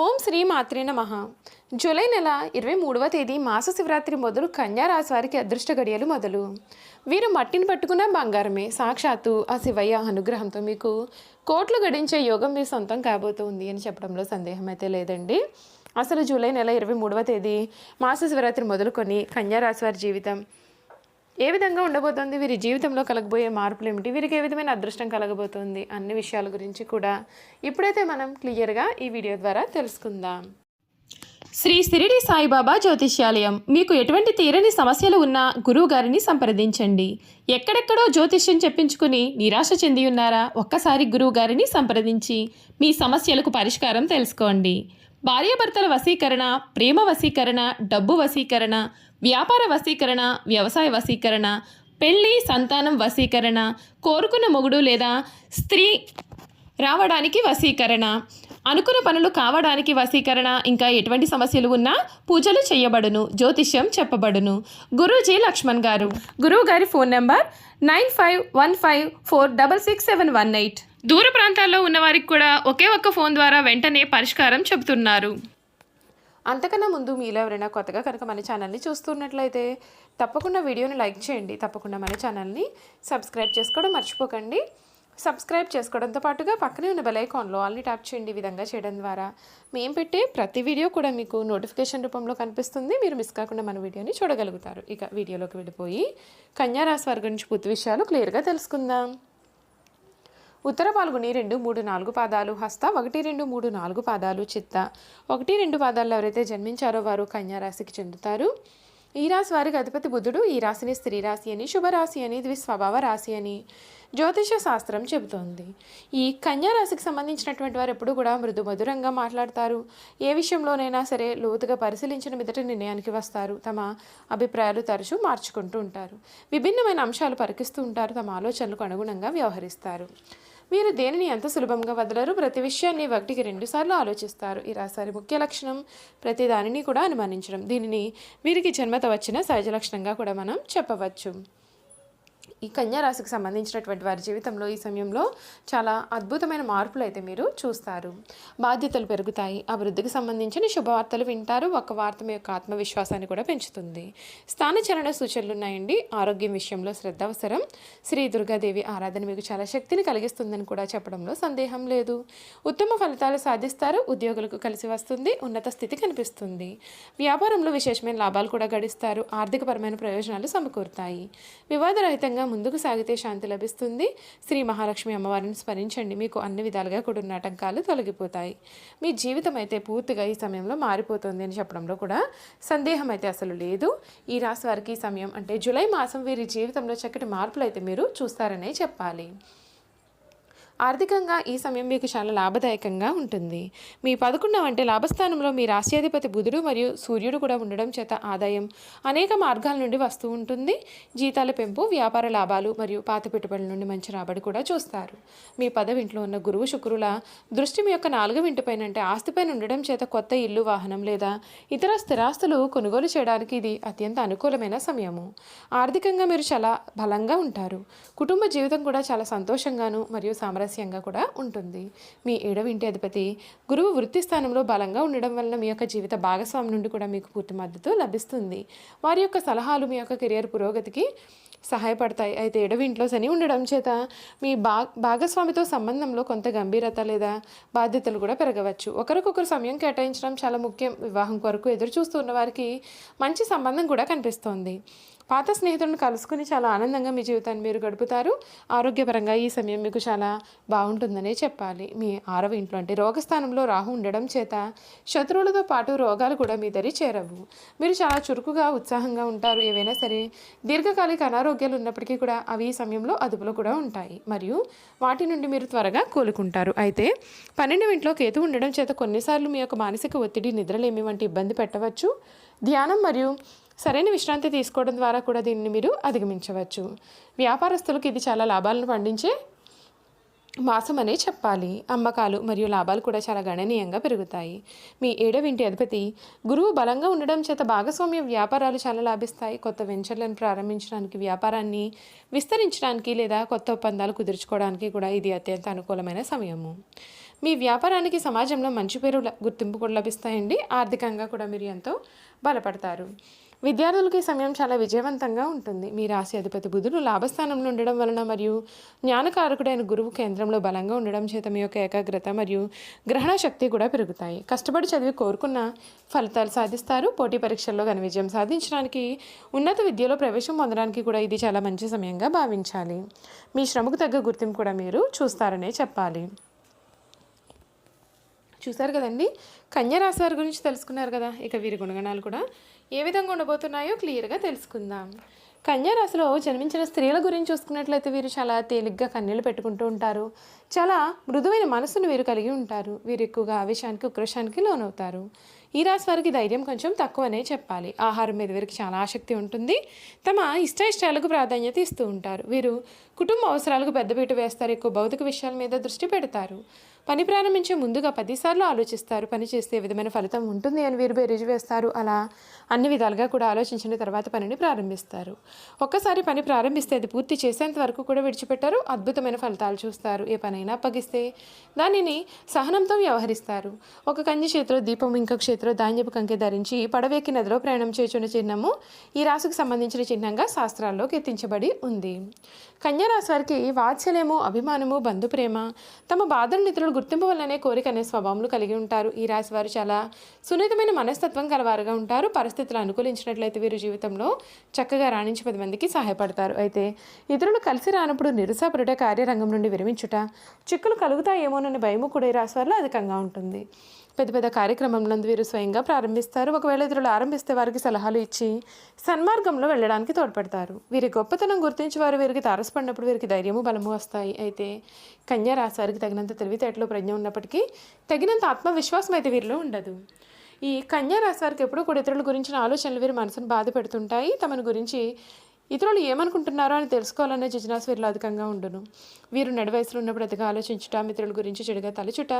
ఓం శ్రీ మాత్రే నమః. జూలై నెల ఇరవై మూడవ తేదీ మాస శివరాత్రి మొదలు కన్యా రాశి వారికి అదృష్ట గడియలు మొదలు. వీరు మట్టిని పట్టుకున్న బంగారమే. సాక్షాత్తు ఆ శివయ్య అనుగ్రహంతో మీకు కోట్లు గడించే యోగం మీ సొంతం కాబోతుంది అని చెప్పడంలో సందేహం అయితే లేదండి. అసలు జూలై నెల ఇరవై మూడవ తేదీ మాస శివరాత్రి మొదలుకొని కన్యా రాశి వారి జీవితం ఏ విధంగా ఉండబోతోంది? వీరి జీవితంలో కలగబోయే మార్పులు ఏమిటి వీరికి ఏ విధమైన అదృష్టం కలగబోతోంది? అన్ని విషయాల గురించి కూడా ఇప్పుడైతే మనం క్లియర్గా ఈ వీడియో ద్వారా తెలుసుకుందాం. శ్రీ సిరిడి సాయిబాబా జ్యోతిష్యాలయం. మీకు ఎటువంటి తీరని సమస్యలు ఉన్నా గురువు గారిని సంప్రదించండి. ఎక్కడెక్కడో జ్యోతిష్యం చెప్పించుకుని నిరాశ చెంది ఉన్నారా? ఒక్కసారి గురువు గారిని సంప్రదించి మీ సమస్యలకు పరిష్కారం తెలుసుకోండి. భార్యాభర్తల వశీకరణ ప్రేమ వశీకరణ డబ్బు వశీకరణ వ్యాపార వశీకరణ వ్యవసాయ వశీకరణ పెళ్ళి సంతానం వశీకరణ కోరుకున్న మొగుడు లేదా స్త్రీ రావడానికి వశీకరణ అనుకున్న పనులు కావడానికి వశీకరణ ఇంకా ఎటువంటి సమస్యలు ఉన్నా పూజలు చేయబడును జ్యోతిష్యం చెప్పబడును. గురూజీ లక్ష్మణ్ గారు. గురువు గారి phone number nine five one five four double six seven one eight. దూర ప్రాంతాల్లో ఉన్న వారికి కూడా ఒకే ఒక్క ఫోన్ ద్వారా వెంటనే పరిష్కారం చెబుతున్నారు. అంతకన్నా ముందు మీలో ఎవరైనా కొత్తగా కనుక మన ఛానల్ని చూస్తున్నట్లయితే తప్పకుండా వీడియోని లైక్ చేయండి. తప్పకుండా మన ఛానల్ని సబ్స్క్రైబ్ చేసుకోవడం మర్చిపోకండి. సబ్స్క్రైబ్ చేసుకోవడంతో పాటుగా పక్కనే ఉన్న బెలైకాన్లో ఆల్ని ట్యాప్ చేయండి. ఈ విధంగా చేయడం ద్వారా మేము పెట్టే ప్రతి వీడియో కూడా మీకు నోటిఫికేషన్ రూపంలో కనిపిస్తుంది. మీరు మిస్ కాకుండా మన వీడియోని చూడగలుగుతారు. ఇక వీడియోలోకి వెళ్ళిపోయి కన్యారాశి వారి గురించి పూర్తి విషయాలు క్లియర్గా తెలుసుకుందాం. ఉత్తర పాల్గొని రెండు మూడు నాలుగు పాదాలు హస్త ఒకటి రెండు మూడు నాలుగు పాదాలు చిత్త. ఒకటి రెండు పాదాల్లో ఎవరైతే జన్మించారో వారు కన్యారాశికి చెందుతారు. ఈ రాశి వారికి అధిపతి బుధుడు. ఈ రాశిని స్త్రీ రాశి అని శుభరాశి అని ద్విస్వభావ రాశి అని జ్యోతిష శాస్త్రం చెబుతోంది. ఈ కన్యారాశికి సంబంధించినటువంటి వారు ఎప్పుడు కూడా మృదు మధురంగా మాట్లాడతారు. ఏ విషయంలోనైనా సరే లోతుగా పరిశీలించిన మీదట నిర్ణయానికి వస్తారు. తమ అభిప్రాయాలు తరచూ మార్చుకుంటూ ఉంటారు. విభిన్నమైన అంశాలు పరికిస్తూ ఉంటారు. తమ ఆలోచనలకు అనుగుణంగా వ్యవహరిస్తారు. వీరు దేనిని ఎంత సులభంగా వదలరు? ప్రతి విషయాన్ని ఒకటికి రెండుసార్లు ఆలోచిస్తారు. ఈ రాశారి ముఖ్య లక్షణం. ప్రతి దానిని కూడా అనుమానించడం. దీనిని వీరికి జన్మత వచ్చిన సహజ లక్షణంగా కూడా మనం చెప్పవచ్చు. ఈ కన్యారాశికి సంబంధించినటువంటి వారి జీవితంలో ఈ సమయంలో చాలా అద్భుతమైన మార్పులు అయితే మీరు చూస్తారు. బాధ్యతలు పెరుగుతాయి. అభివృద్ధికి సంబంధించిన శుభవార్తలు వింటారు. ఒక వార్త మీ యొక్క ఆత్మవిశ్వాసాన్ని కూడా పెంచుతుంది. స్థానచరణ సూచనలు ఉన్నాయండి. ఆరోగ్యం విషయంలో శ్రద్ధ అవసరం. శ్రీ దుర్గాదేవి ఆరాధన మీకు చాలా శక్తిని కలిగిస్తుందని కూడా చెప్పడంలో సందేహం లేదు. ఉత్తమ ఫలితాలు సాధిస్తారు. ఉద్యోగులకు కలిసి వస్తుంది. ఉన్నత స్థితి కనిపిస్తుంది. వ్యాపారంలో విశేషమైన లాభాలు కూడా గడిస్తారు. ఆర్థికపరమైన ప్రయోజనాలు సమకూరుతాయి. వివాదరహితంగా ముందుకు సాగితే శాంతి లభిస్తుంది. శ్రీ మహాలక్ష్మి అమ్మవారిని స్మరించండి. మీకు అన్ని విధాలుగా కూడిన ఆటంకాలు తొలగిపోతాయి. మీ జీవితం అయితే పూర్తిగా ఈ సమయంలో మారిపోతుంది అని చెప్పడంలో కూడా సందేహం అయితే అసలు లేదు. ఈ రాశి వారికి ఈ సమయం అంటే జూలై మాసం వీరి జీవితంలో చక్కటి మార్పులు అయితే మీరు చూస్తారనే చెప్పాలి. ఆర్థికంగా ఈ సమయం మీకు చాలా లాభదాయకంగా ఉంటుంది. మీ పదకొండవ అంటే లాభస్థానంలో మీ రాశ్యాధిపతి బుధుడు మరియు సూర్యుడు కూడా ఉండడం చేత ఆదాయం అనేక మార్గాల నుండి వస్తూ ఉంటుంది. జీతాల పెంపు వ్యాపార లాభాలు మరియు పాత పెట్టుబడుల నుండి మంచి రాబడి కూడా చూస్తారు. మీ పదవింట్లో ఉన్న గురువు శుక్రుల దృష్టి మీ యొక్క నాలుగవ ఇంటిపైన అంటే ఆస్తిపైన ఉండడం చేత కొత్త ఇల్లు వాహనం లేదా ఇతర స్థిరాస్తులు కొనుగోలు చేయడానికి ఇది అత్యంత అనుకూలమైన సమయము. ఆర్థికంగా మీరు చాలా బలంగా ఉంటారు. కుటుంబ జీవితం కూడా చాలా సంతోషంగాను మరియు ఆలస్యంగా కూడా ఉంటుంది. మీ ఏడవింటి అధిపతి గురువు వృత్తి స్థానంలో బలంగా ఉండడం వలన మీ యొక్క జీవిత భాగస్వామి నుండి కూడా మీకు పూర్తి మద్దతు లభిస్తుంది. వారి యొక్క సలహాలు మీ యొక్క కెరియర్ పురోగతికి సహాయపడతాయి. అయితే ఎడవింట్లో శని ఉండడం చేత మీ భా భాగస్వామితో సంబంధంలో కొంత గంభీరత లేదా బాధ్యతలు కూడా పెరగవచ్చు. ఒకరికొకరు సమయం కేటాయించడం చాలా ముఖ్యం. వివాహం కొరకు ఎదురు చూస్తున్న వారికి మంచి సంబంధం కూడా కనిపిస్తోంది. పాత స్నేహితులను కలుసుకుని చాలా ఆనందంగా మీ జీవితాన్ని మీరు గడుపుతారు. ఆరోగ్యపరంగా ఈ సమయం మీకు చాలా బాగుంటుందనే చెప్పాలి. మీ ఆరవ ఇంట్లో అంటే రోగస్థానంలో రాహు ఉండడం చేత శత్రువులతో పాటు రోగాలు కూడా మీ దరి చేరవు. మీరు చాలా చురుకుగా ఉత్సాహంగా ఉంటారు. ఏవైనా సరే దీర్ఘకాలిక అనారోగ్యాలు ఉన్నప్పటికీ కూడా అవి ఈ సమయంలో అదుపులో కూడా ఉంటాయి. మరియు వాటి నుండి మీరు త్వరగా కోలుకుంటారు. అయితే పన్నెండు ఇంట్లో కేతు ఉండడం చేత కొన్నిసార్లు మీ యొక్క మానసిక ఒత్తిడి నిద్రలేమి వంటి ఇబ్బంది పెట్టవచ్చు. ధ్యానం మరియు సరైన విశ్రాంతి తీసుకోవడం ద్వారా కూడా దీన్ని మీరు అధిగమించవచ్చు. వ్యాపారస్తులకు ఇది చాలా లాభాలను పండించే మాసం అనే చెప్పాలి. అమ్మకాలు మరియు లాభాలు కూడా చాలా గణనీయంగా పెరుగుతాయి. మీ ఏడవింటి అధిపతి గురువు బలంగా ఉండడం చేత భాగస్వామ్య వ్యాపారాలు చాలా లాభిస్తాయి. కొత్త వెంచర్లను ప్రారంభించడానికి వ్యాపారాన్ని విస్తరించడానికి లేదా కొత్త ఒప్పందాలు కుదుర్చుకోవడానికి కూడా ఇది అత్యంత అనుకూలమైన సమయము. మీ వ్యాపారానికి సమాజంలో మంచి పేరు గుర్తింపు కూడా లభిస్తాయండి. ఆర్థికంగా కూడా మీరు ఎంతో బలపడతారు. విద్యార్థులకు ఈ సమయం చాలా విజయవంతంగా ఉంటుంది. మీ రాశి అధిపతి బుధుడు లాభస్థానంలో ఉండడం వలన మరియు జ్ఞానకారకుడైన గురువు కేంద్రంలో బలంగా ఉండడం చేత మీ యొక్క ఏకాగ్రత మరియు గ్రహణ శక్తి కూడా పెరుగుతాయి. కష్టపడి చదివి కోరుకున్న ఫలితాలు సాధిస్తారు. పోటీ పరీక్షల్లో ఘన విజయం సాధించడానికి ఉన్నత విద్యలో ప్రవేశం పొందడానికి కూడా ఇది చాలా మంచి సమయంగా భావించాలి. మీ శ్రమకు తగ్గ గుర్తింపు కూడా మీరు చూస్తారనే చెప్పాలి. చూసారు కదండి. కన్యరాశి వారి గురించి తెలుసుకున్నారు కదా ఇక వీరి గుణగణాలు కూడా ఏ విధంగా ఉండబోతున్నాయో క్లియర్గా తెలుసుకుందాం. కన్యారాశిలో జన్మించిన స్త్రీల గురించి చూసుకున్నట్లయితే వీరు చాలా తేలిగ్గా కన్నీళ్ళు పెట్టుకుంటూ ఉంటారు. చాలా మృదువైన మనసును వీరు కలిగి ఉంటారు. వీరు ఎక్కువగా ఆవేశానికి ఉక్రోషానికి లోనవుతారు. ఈ రాశి వారికి ధైర్యం కొంచెం తక్కువనే చెప్పాలి. ఆహారం మీద వీరికి చాలా ఆసక్తి ఉంటుంది. తమ ఇష్ట ఇష్టాలకు ప్రాధాన్యత ఇస్తూ ఉంటారు. వీరు కుటుంబ అవసరాలకు పెద్దపీట వేస్తారు. ఎక్కువ భౌతిక విషయాల మీద దృష్టి పెడతారు. పని ప్రారంభించే ముందుగా పదిసార్లు ఆలోచిస్తారు. పని చేస్తే విధమైన ఫలితం ఉంటుంది అని వీరు బేరీజు వేస్తారు. అలా అన్ని విధాలుగా కూడా ఆలోచించిన తర్వాత పనిని ప్రారంభిస్తారు. ఒక్కసారి పని ప్రారంభిస్తే అది పూర్తి చేసేంత వరకు కూడా విడిచిపెట్టారు. అద్భుతమైన ఫలితాలు చూస్తారు. ఏ పనైనా అప్పగిస్తే దానిని సహనంతో వ్యవహరిస్తారు. ఒక కంజి చేతిలో దీపం ఇంకొక చేతిలో ధాన్యపు కంకె ధరించి పడవెక్కి నదిలో ప్రయాణం చేస్తున్న చిహ్నము ఈ రాశికి సంబంధించిన చిహ్నంగా శాస్త్రాల్లో కీర్తించబడి ఉంది. కన్యా రాశి వారికి వాత్సల్యము అభిమానము బంధుప్రేమ తమ బాధలను ఇతరులు గుర్తింపు వల్లనే కోరిక అనే స్వభావంలో కలిగి ఉంటారు. ఈ రాశి వారు చాలా సున్నితమైన మనస్తత్వం కలవారుగా ఉంటారు. పరిస్థితులు అనుకూలించినట్లయితే వీరు జీవితంలో చక్కగా రాణించి పది మందికి సహాయపడతారు. అయితే ఇతరులు కలిసి రానప్పుడు నిరుసాపరుట కార్యరంగం నుండి విరమించుట చిక్కులు కలుగుతాయేమోనని భయము కూడా ఈ రాశి వారిలో అధికంగా ఉంటుంది. పెద్ద పెద్ద కార్యక్రమంలో వీరు స్వయంగా ప్రారంభిస్తారు. ఒకవేళ ఇతరులు ఆరంభిస్తే వారికి సలహాలు ఇచ్చి సన్మార్గంలో వెళ్ళడానికి తోడ్పడతారు. వీరి గొప్పతనం గుర్తించి వారు వీరికి తారసపడినప్పుడు వీరికి ధైర్యము బలము వస్తాయి. అయితే కన్యా రాశి వారికి తగినంత తెలివితేటలు ప్రజ్ఞ ఉన్నప్పటికీ తగినంత ఆత్మవిశ్వాసం అయితే వీరిలో ఉండదు. ఈ కన్యా రాశి వారికి ఎప్పుడూ కూడా ఇతరుల గురించిన ఆలోచనలు వీరి మనసును బాధ పెడుతుంటాయి. తమను గురించి ఇతరులు ఏమనుకుంటున్నారో అని తెలుసుకోవాలనే జిజ్ఞాస వీరిలో అధికంగా ఉండును. వీరు నడి వయసులో ఉన్నప్పుడు అతిగా ఆలోచించుట మిత్రుల గురించి చెడుగా తలచుట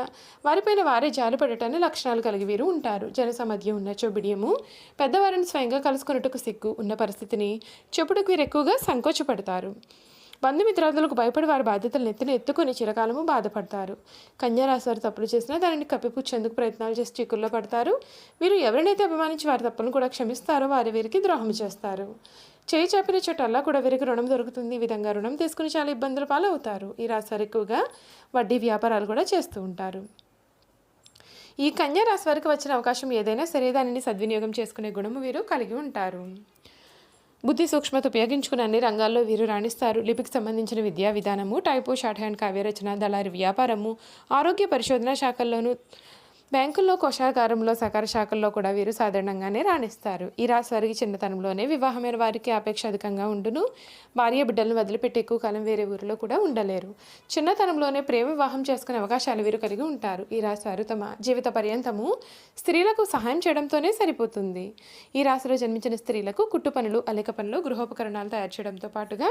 వారిపైన వారే జాలిపడటాన్ని లక్షణాలు కలిగి వీరు ఉంటారు. జనసమధ్యం ఉన్న చొబిడియము పెద్దవారిని స్వయంగా కలుసుకున్నట్టుకు సిగ్గు ఉన్న పరిస్థితిని చెప్పుడుకు వీరు ఎక్కువగా సంకోచపడతారు. బంధుమిత్రాదులకు భయపడి వారి బాధ్యతలను ఎత్తున ఎత్తుకొని చిరకాలము బాధపడతారు. కన్యారాశివారు తప్పులు చేసినా దానిని కప్పిపుచ్చేందుకు ప్రయత్నాలు చేసి చిక్కుల్లో పడతారు. వీరు ఎవరినైతే అభిమానించి వారి తప్పులను కూడా క్షమిస్తారో వారి వీరికి ద్రోహం చేస్తారు. చేయి చాపిన చోటల్లా కూడా వీరికి రుణం దొరుకుతుంది. ఈ విధంగా రుణం తీసుకుని చాలా ఇబ్బందుల పాలవుతారు. ఈ రాశి వారు ఎక్కువగా వడ్డీ వ్యాపారాలు కూడా చేస్తూ ఉంటారు. ఈ కన్యా రాశి వారికి వచ్చిన అవకాశం ఏదైనా సరే దానిని సద్వినియోగం చేసుకునే గుణము వీరు కలిగి ఉంటారు. బుద్ధి సూక్ష్మత ఉపయోగించుకుని అన్ని రంగాల్లో వీరు రాణిస్తారు. లిపికి సంబంధించిన విద్యా విధానము టైపు షార్ట్ హ్యాండ్ కావ్యరచన దళారి వ్యాపారము ఆరోగ్య పరిశోధన శాఖల్లోనూ బ్యాంకుల్లో కోశాగారంలో సహకార శాఖల్లో కూడా వీరు సాధారణంగానే రాణిస్తారు. ఈ రాశి వారికి చిన్నతనంలోనే వివాహమైన వారికి అపేక్ష అధికంగా ఉండును. భార్య బిడ్డలను వదిలిపెట్టి ఎక్కువ కాలం వేరే ఊరిలో కూడా ఉండలేరు. చిన్నతనంలోనే ప్రేమ వివాహం చేసుకునే అవకాశాలు వీరు కలిగి ఉంటారు. ఈ రాశి వారు తమ జీవిత పర్యంతము స్త్రీలకు సహాయం చేయడంతోనే సరిపోతుంది. ఈ రాశిలో జన్మించిన స్త్రీలకు కుట్టు పనులు అలిక పనులు గృహోపకరణాలు తయారు చేయడంతో పాటుగా